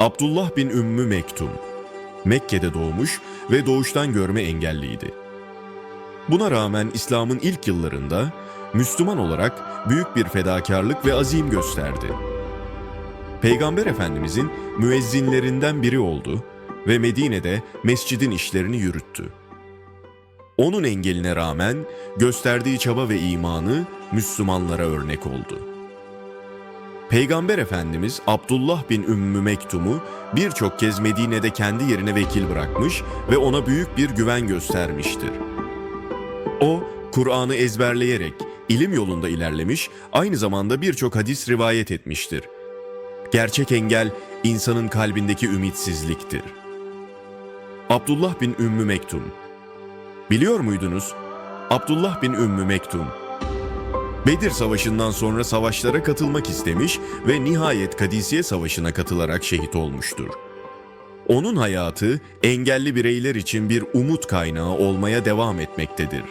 Abdullah bin Ümmü Mektum. Mekke'de doğmuş ve doğuştan görme engelliydi. Buna rağmen İslam'ın ilk yıllarında Müslüman olarak büyük bir fedakarlık ve azim gösterdi. Peygamber Efendimizin müezzinlerinden biri oldu ve Medine'de mescidin işlerini yürüttü. Onun engeline rağmen gösterdiği çaba ve imanı Müslümanlara örnek oldu. Peygamber Efendimiz Abdullah bin Ümmü Mektum'u birçok kez Medine'de kendi yerine vekil bırakmış ve ona büyük bir güven göstermiştir. O, Kur'an'ı ezberleyerek ilim yolunda ilerlemiş, aynı zamanda birçok hadis rivayet etmiştir. Gerçek engel insanın kalbindeki ümitsizliktir. Abdullah bin Ümmü Mektum Biliyor muydunuz? Abdullah bin Ümmü Mektum Bedir Savaşı'ndan sonra savaşlara katılmak istemiş ve nihayet Kadisiye Savaşı'na katılarak şehit olmuştur. Onun hayatı engelli bireyler için bir umut kaynağı olmaya devam etmektedir.